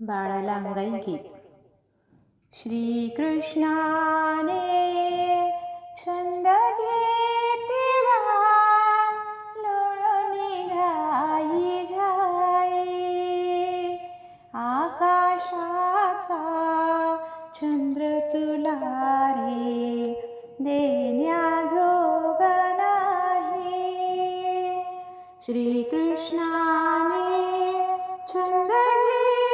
बाळाला गीत श्रीकृष्णाने छंद घेतला. लोळून घाई घाई. आकाशाचा चंद्र तुला रे देण्याजोगा नाही. श्रीकृष्णाने छंद घे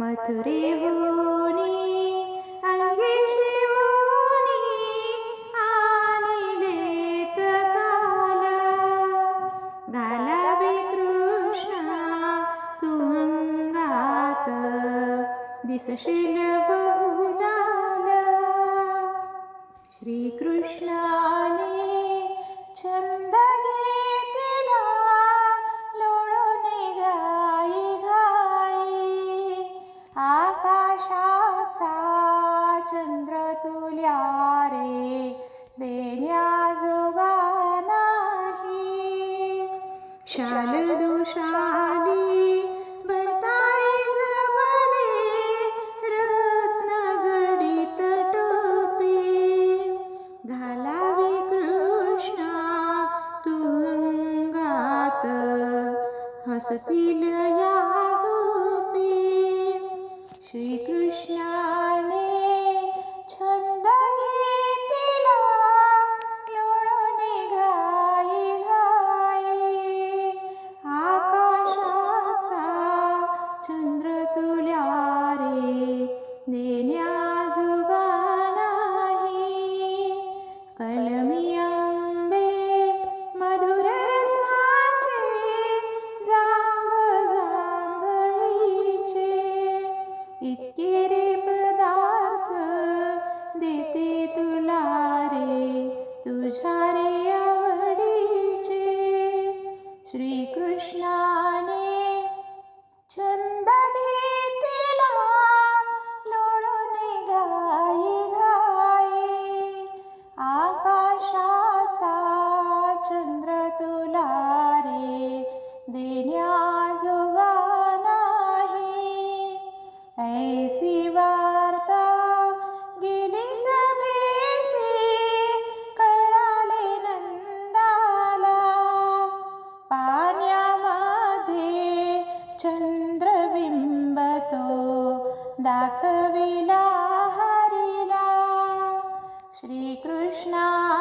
मथुरेहूनी अंगी शिवूनी आणिलेत काल घालावे कृष्णा तू बहुलाल। श्रीकृष्णाने आकाशाचा चंद्र तुल्या रे. देण्याजोगा नाही. शाल दुशाली भरतारी जमले रत्न जडित टोपी. घालावी कृष्णा तुंगात हसतील या श्रीकृष्णाने चन्द्रबिम्बतो दाखविला हरिला। श्रीकृष्णा